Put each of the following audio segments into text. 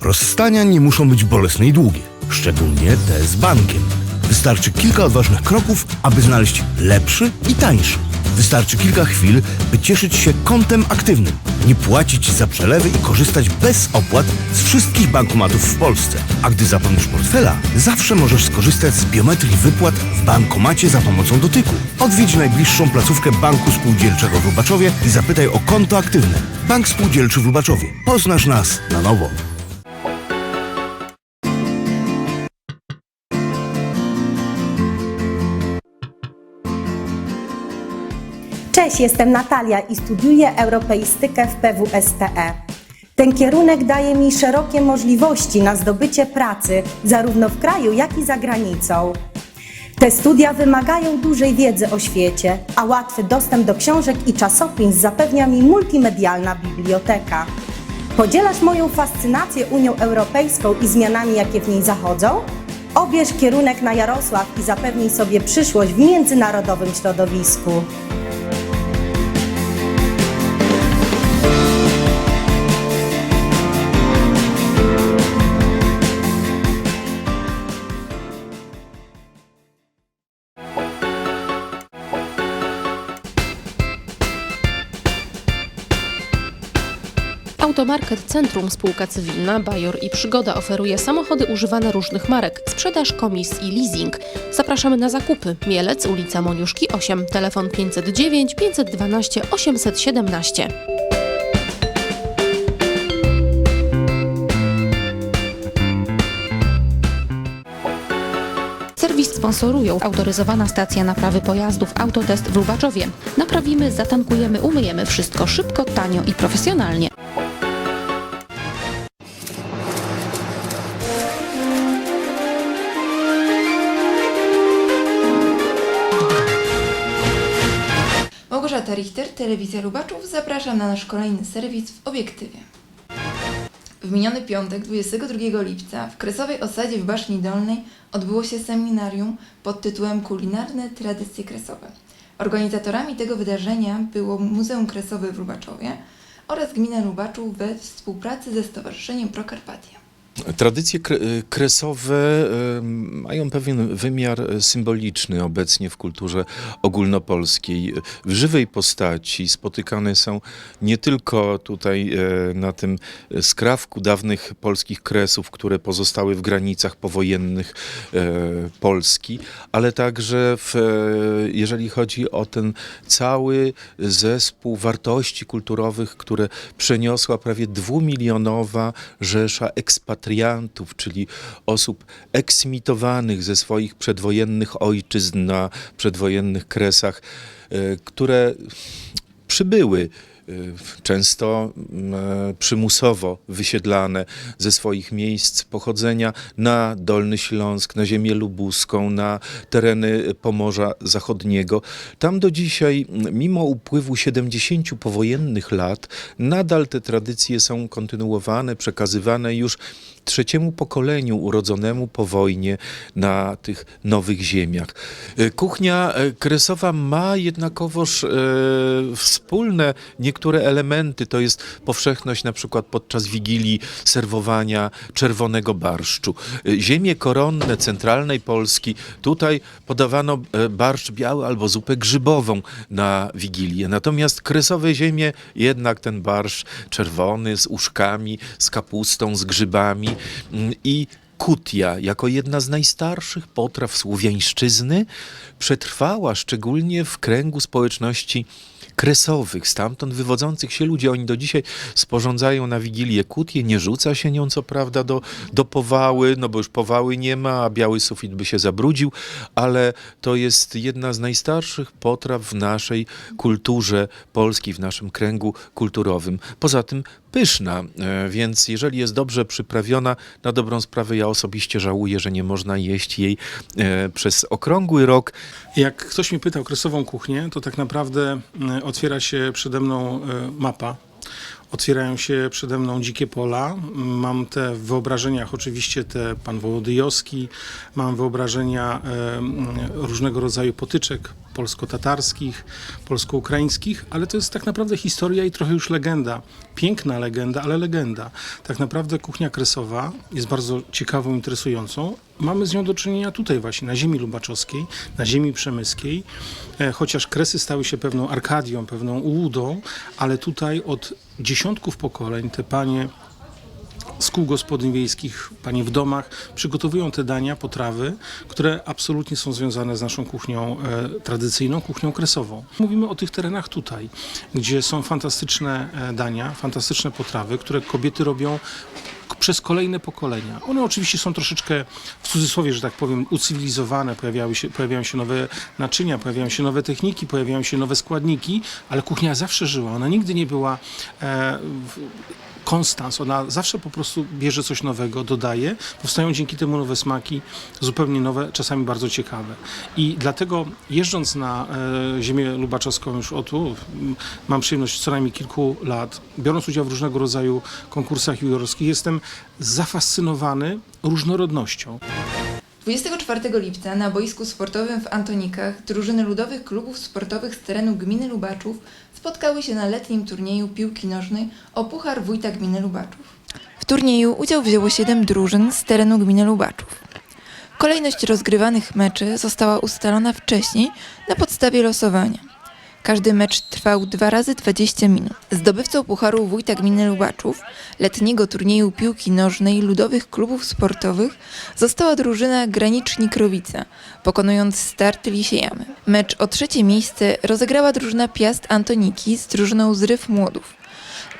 Rozstania nie muszą być bolesne i długie, szczególnie te z bankiem. Wystarczy kilka odważnych kroków, aby znaleźć lepszy i tańszy. Wystarczy kilka chwil, by cieszyć się kontem aktywnym, nie płacić za przelewy i korzystać bez opłat z wszystkich bankomatów w Polsce. A gdy zapomnisz portfela, zawsze możesz skorzystać z biometrii wypłat w bankomacie za pomocą dotyku. Odwiedź najbliższą placówkę Banku Spółdzielczego w Lubaczowie i zapytaj o konto aktywne. Bank Spółdzielczy w Lubaczowie. Poznasz nas na nowo. Jestem Natalia i studiuję europeistykę w PWSTE. Ten kierunek daje mi szerokie możliwości na zdobycie pracy zarówno w kraju, jak i za granicą. Te studia wymagają dużej wiedzy o świecie, a łatwy dostęp do książek i czasopism zapewnia mi multimedialna biblioteka. Podzielasz moją fascynację Unią Europejską i zmianami, jakie w niej zachodzą? Obierz kierunek na Jarosław i zapewnij sobie przyszłość w międzynarodowym środowisku. Automarket Centrum Spółka Cywilna, Bajor i Przygoda oferuje samochody używane różnych marek, sprzedaż, komis i leasing. Zapraszamy na zakupy. Mielec, ulica Moniuszki 8, telefon 509 512 817. Serwis sponsorują autoryzowana stacja naprawy pojazdów Autotest w Lubaczowie. Naprawimy, zatankujemy, umyjemy wszystko szybko, tanio i profesjonalnie. Małgorzata Richter, Telewizja Lubaczów. Zapraszam na nasz kolejny serwis w Obiektywie. W miniony piątek, 22 lipca, w Kresowej Osadzie w Baszni Dolnej odbyło się seminarium pod tytułem Kulinarne tradycje kresowe. Organizatorami tego wydarzenia było Muzeum Kresowe w Lubaczowie oraz Gmina Lubaczów we współpracy ze Stowarzyszeniem Prokarpatia. Tradycje kre- kresowe e, mają pewien wymiar symboliczny obecnie w kulturze ogólnopolskiej. W żywej postaci spotykane są nie tylko tutaj e, na tym skrawku dawnych polskich kresów, które pozostały w granicach powojennych Polski, ale także w, jeżeli chodzi o ten cały zespół wartości kulturowych, które przeniosła prawie dwumilionowa rzesza ekspatriantów, czyli osób eksmitowanych ze swoich przedwojennych ojczyzn na przedwojennych kresach, e, które przybyły e, często e, przymusowo wysiedlane ze swoich miejsc pochodzenia na Dolny Śląsk, na ziemię lubuską, na tereny Pomorza Zachodniego. Tam do dzisiaj, mimo upływu 70 powojennych lat, nadal te tradycje są kontynuowane, przekazywane już trzeciemu pokoleniu urodzonemu po wojnie na tych nowych ziemiach. E, Kuchnia e, kresowa ma jednakowoż e, wspólne niektóre elementy. To jest powszechność na przykład podczas Wigilii serwowania czerwonego barszczu. E, Ziemie koronne centralnej Polski, tutaj podawano barszcz biały albo zupę grzybową na Wigilię. Natomiast kresowe ziemie jednak ten barszcz czerwony z uszkami, z kapustą, z grzybami i kutia, jako jedna z najstarszych potraw słowiańszczyzny, przetrwała szczególnie w kręgu społeczności kresowych, stamtąd wywodzących się ludzie. Oni do dzisiaj sporządzają na Wigilię kutię, nie rzuca się nią co prawda do, do powały, no bo już powały nie ma, a biały sufit by się zabrudził, ale to jest jedna z najstarszych potraw w naszej kulturze polskiej, w naszym kręgu kulturowym. Poza tym pyszna, e, więc jeżeli jest dobrze przyprawiona, na dobrą sprawę ja osobiście żałuję, że nie można jeść jej e, przez okrągły rok. Jak ktoś mi pytał kresową kuchnię, to tak naprawdę e, otwiera się przede mną mapa Otwierają się przede mną dzikie pola. Mam te w wyobrażeniach oczywiście te pan Wołodyjowski, mam wyobrażenia różnego rodzaju potyczek polsko-tatarskich, polsko-ukraińskich, ale to jest tak naprawdę historia i trochę już legenda. Piękna legenda, ale legenda. Tak naprawdę kuchnia kresowa jest bardzo ciekawą, interesującą. Mamy z nią do czynienia tutaj właśnie, na ziemi lubaczowskiej, na ziemi przemyskiej, e, chociaż kresy stały się pewną arkadią, pewną ułudą, ale tutaj od dziesiątków pokoleń te panie z kół gospodyń wiejskich, panie w domach, przygotowują te dania, potrawy, które absolutnie są związane z naszą kuchnią e, tradycyjną, kuchnią kresową. Mówimy o tych terenach tutaj, gdzie są fantastyczne e, dania, fantastyczne potrawy, które kobiety robią przez kolejne pokolenia. One oczywiście są troszeczkę, w cudzysłowie, że tak powiem, ucywilizowane, pojawiały się, pojawiają się nowe naczynia, pojawiają się nowe techniki, pojawiają się nowe składniki, ale kuchnia zawsze żyła. Ona nigdy nie była e, w, konstans, ona zawsze po prostu bierze coś nowego, dodaje, powstają dzięki temu nowe smaki, zupełnie nowe, czasami bardzo ciekawe. I dlatego jeżdżąc na e, ziemię lubaczowską już o tu, mam przyjemność co najmniej kilku lat, biorąc udział w różnego rodzaju konkursach jurorskich, jestem zafascynowany różnorodnością. 24 lipca na boisku sportowym w Antonikach drużyny ludowych klubów sportowych z terenu gminy Lubaczów spotkały się na letnim turnieju piłki nożnej o Puchar Wójta Gminy Lubaczów. W turnieju udział wzięło 7 drużyn z terenu gminy Lubaczów. Kolejność rozgrywanych meczy została ustalona wcześniej na podstawie losowania. Każdy mecz trwał 2 razy 20 minut. Zdobywcą Pucharu Wójta Gminy Lubaczów, letniego turnieju piłki nożnej ludowych klubów sportowych została drużyna Graniczni Krowica, pokonując start Lisiejamy. Mecz o trzecie miejsce rozegrała drużyna Piast Antoniki z drużyną Zryw Młodów.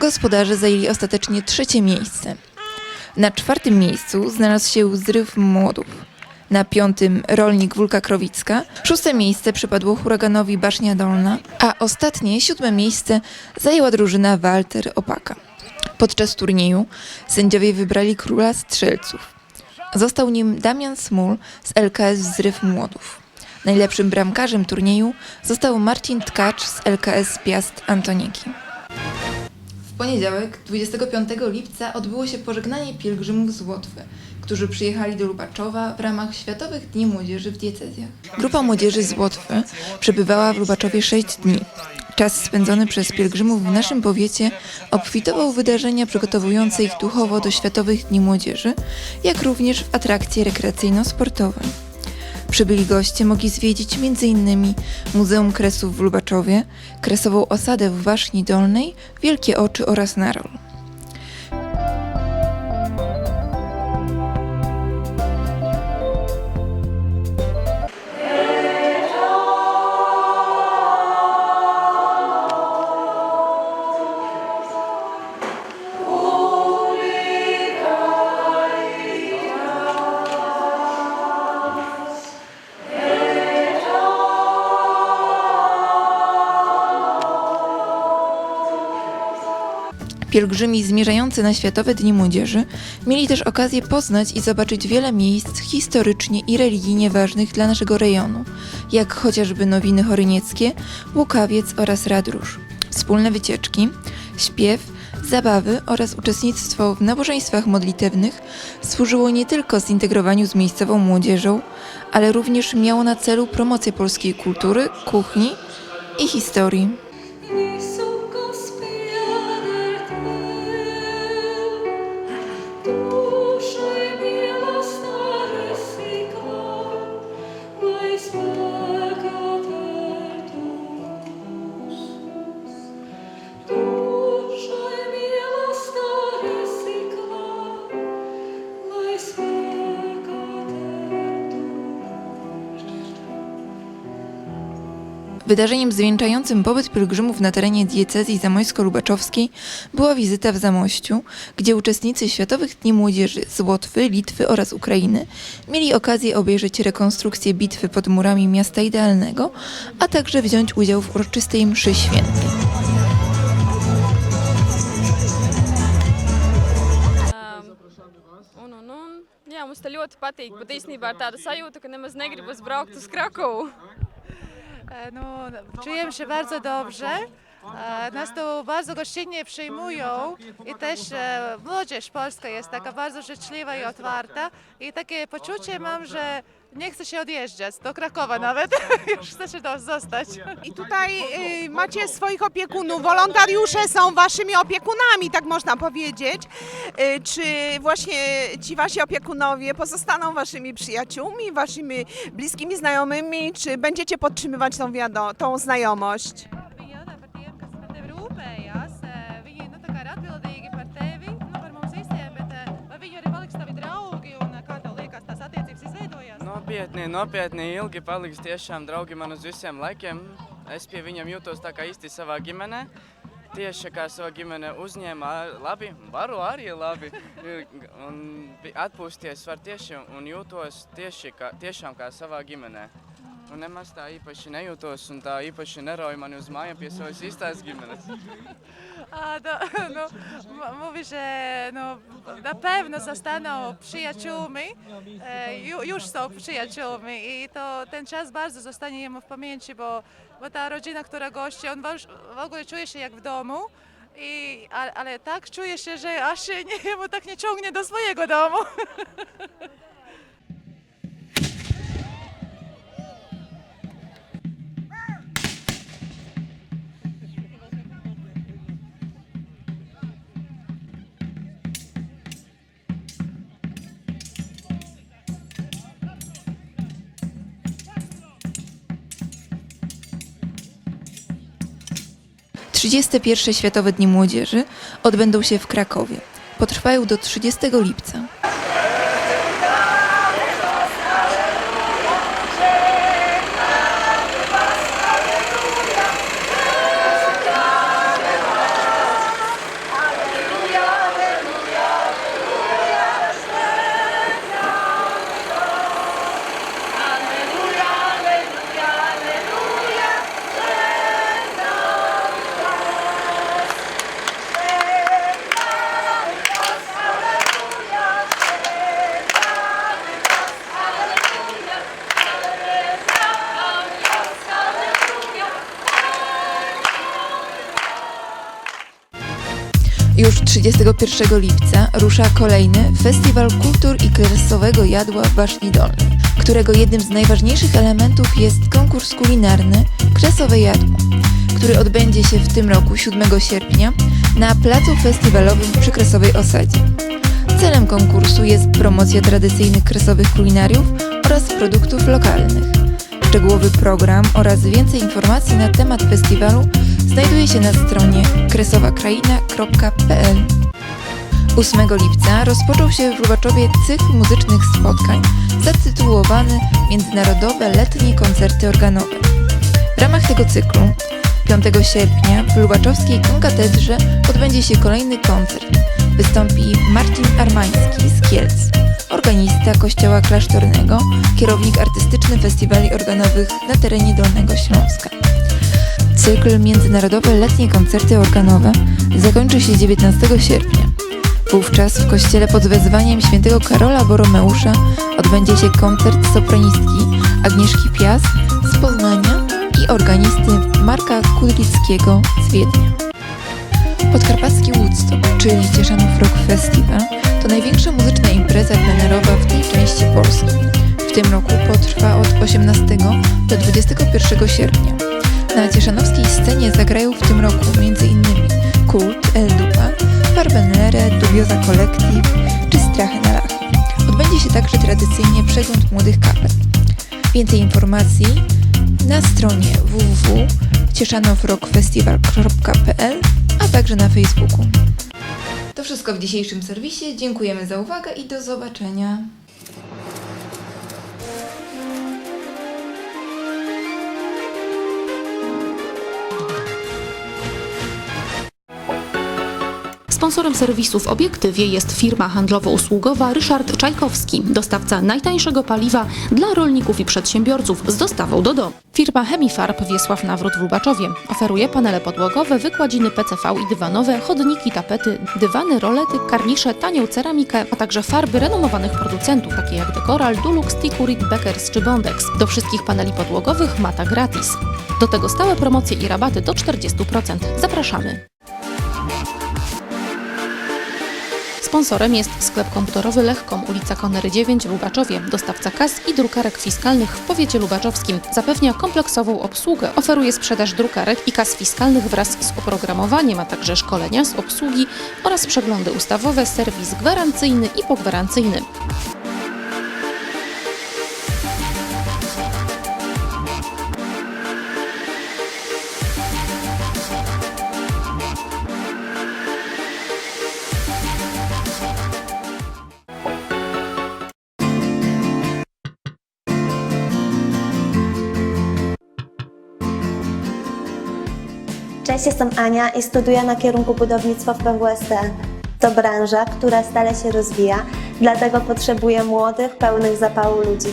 Gospodarze zajęli ostatecznie trzecie miejsce. Na czwartym miejscu znalazł się Zryw Młodów. Na piątym Rolnik Wólka Krowicka. Szóste miejsce przypadło huraganowi Basznia Dolna, a ostatnie, siódme miejsce zajęła drużyna Walter Opaka. Podczas turnieju sędziowie wybrali króla strzelców. Został nim Damian Smul z LKS Zryw Młodów. Najlepszym bramkarzem turnieju został Marcin Tkacz z LKS Piast Antoniki. W poniedziałek, 25 lipca, odbyło się pożegnanie pielgrzymów z Łotwy, którzy przyjechali do Lubaczowa w ramach Światowych Dni Młodzieży w diecezjach. Grupa młodzieży z Łotwy przebywała w Lubaczowie 6 dni. Czas spędzony przez pielgrzymów w naszym powiecie obfitował wydarzenia przygotowujące ich duchowo do Światowych Dni Młodzieży, jak również w atrakcje rekreacyjno-sportowe. Przybyli goście mogli zwiedzić m.in. Muzeum Kresów w Lubaczowie, Kresową Osadę w Waszni Dolnej, Wielkie Oczy oraz Narol. Pielgrzymi zmierzający na Światowe Dni Młodzieży mieli też okazję poznać i zobaczyć wiele miejsc historycznie i religijnie ważnych dla naszego rejonu, jak chociażby Nowiny Chorynieckie, Łukawiec oraz Radróż. Wspólne wycieczki, śpiew, zabawy oraz uczestnictwo w nabożeństwach modlitewnych służyło nie tylko zintegrowaniu z miejscową młodzieżą, ale również miało na celu promocję polskiej kultury, kuchni i historii. Wydarzeniem zwieńczającym pobyt pielgrzymów na terenie diecezji zamojsko-lubaczowskiej była wizyta w Zamościu, gdzie uczestnicy Światowych Dni Młodzieży z Łotwy, Litwy oraz Ukrainy mieli okazję obejrzeć rekonstrukcję bitwy pod murami miasta idealnego, a także wziąć udział w uroczystej mszy świętej. Un, un, un. Jā, mums te ļoti patīk. Bet īstenībā tāda sajūta, ka nemaz negribu braukt. E, No, czujemy się bardzo dobrze, E, Nas tu bardzo gościnnie przyjmują i też e, młodzież polska jest taka bardzo życzliwa i otwarta. I takie poczucie mam, że nie chce się odjeżdżać do Krakowa nawet, już chce się tu zostać. I tutaj y, macie swoich opiekunów, wolontariusze są waszymi opiekunami, tak można powiedzieć. Y, czy właśnie ci wasi opiekunowie pozostaną waszymi przyjaciółmi, waszymi bliskimi znajomymi, czy będziecie podtrzymywać tą, wiado- tą znajomość? Nopietni, nopietni, ilgi paliks tiešām draugi man uz visiem laikiem. Es pie viņiem jūtos tā kā īsti savā ģimenē. Tieši kā savā ģimene uzņēma labi, varu arī labi. Un atpūsties var tieši un jūtos tieši kā, tiešām kā savā ģimenē. Un nemaz tā īpaši nejūtos un tā īpaši nerauj mani uz mājām pie savas īstās ģimenes. A, no, m- mówi, że no, na pewno zostaną przyjaciółmi, e, ju, już są przyjaciółmi i to ten czas bardzo zostanie jemu w pamięci, bo, bo ta rodzina, która gości, on w, ogóle czuje się jak w domu. I, ale, ale tak czuje się, że aż się jemu tak nie ciągnie do swojego domu. Trzydzieste pierwsze Światowe Dni Młodzieży odbędą się w Krakowie. Potrwają do 30 lipca. Już 31 lipca rusza kolejny Festiwal Kultur i Kresowego Jadła w Baszni Dolnej, którego jednym z najważniejszych elementów jest konkurs kulinarny Kresowe Jadło, który odbędzie się w tym roku 7 sierpnia na placu festiwalowym przy Kresowej Osadzie. Celem konkursu jest promocja tradycyjnych kresowych kulinariów oraz produktów lokalnych. Szczegółowy program oraz więcej informacji na temat festiwalu znajduje się na stronie kresowakraina.pl 8 lipca rozpoczął się w Lubaczowie cykl muzycznych spotkań zatytułowany Międzynarodowe Letnie Koncerty Organowe. W ramach tego cyklu 5 sierpnia w Lubaczowskiej Konkatedrze odbędzie się kolejny koncert. Wystąpi Marcin Armański z Kielc, organista Kościoła Klasztornego, kierownik artystyczny festiwali organowych na terenie Dolnego Śląska. Cykl Międzynarodowe Letnie Koncerty Organowe zakończy się 19 sierpnia. Wówczas w kościele pod wezwaniem świętego Karola Boromeusza odbędzie się koncert sopranistki Agnieszki Piast z Poznania i organisty Marka Kudlickiego z Wiednia. Podkarpacki Woodstock, czyli Cieszanów Rock Festival, to największa muzyczna impreza plenerowa w tej części Polski. W tym roku potrwa od 18 do 21 sierpnia. Na cieszanowskiej scenie zagrają w tym roku m.in. Kult, El Dupa, Farbenere, Dubioza Collective czy Strachy na Lachy. Odbędzie się także tradycyjnie przegląd młodych kapel. Więcej informacji na stronie www.cieszanowrockfestival.pl, a także na Facebooku. To wszystko w dzisiejszym serwisie. Dziękujemy za uwagę i do zobaczenia. Sponsorem serwisu w obiektywie jest firma handlowo-usługowa Ryszard Czajkowski, dostawca najtańszego paliwa dla rolników i przedsiębiorców z dostawą do domu. Firma Chemifarb Wiesław Nawrót w Lubaczowie oferuje panele podłogowe, wykładziny PCV i dywanowe, chodniki, tapety, dywany, rolety, karnisze, tanią ceramikę, a także farby renomowanych producentów, takie jak Decoral, Dulux, Tikurit, Beckers czy Bondex. Do wszystkich paneli podłogowych mata gratis. Do tego stałe promocje i rabaty do 40%. Zapraszamy! Sponsorem jest sklep komputerowy Lechkom, ulica Konery 9 w Lubaczowie. Dostawca kas i drukarek fiskalnych w powiecie lubaczowskim. Zapewnia kompleksową obsługę. Oferuje sprzedaż drukarek i kas fiskalnych wraz z oprogramowaniem, a także szkolenia z obsługi oraz przeglądy ustawowe, serwis gwarancyjny i pogwarancyjny. Cześć, jestem Ania i studiuję na kierunku budownictwo w PWST. To branża, która stale się rozwija, dlatego potrzebuje młodych, pełnych zapału ludzi.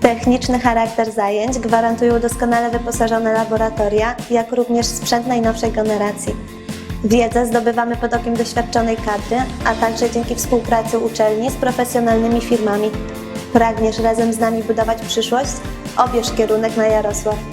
Techniczny charakter zajęć gwarantują doskonale wyposażone laboratoria, jak również sprzęt najnowszej generacji. Wiedzę zdobywamy pod okiem doświadczonej kadry, a także dzięki współpracy uczelni z profesjonalnymi firmami. Pragniesz razem z nami budować przyszłość? Obierz kierunek na Jarosław.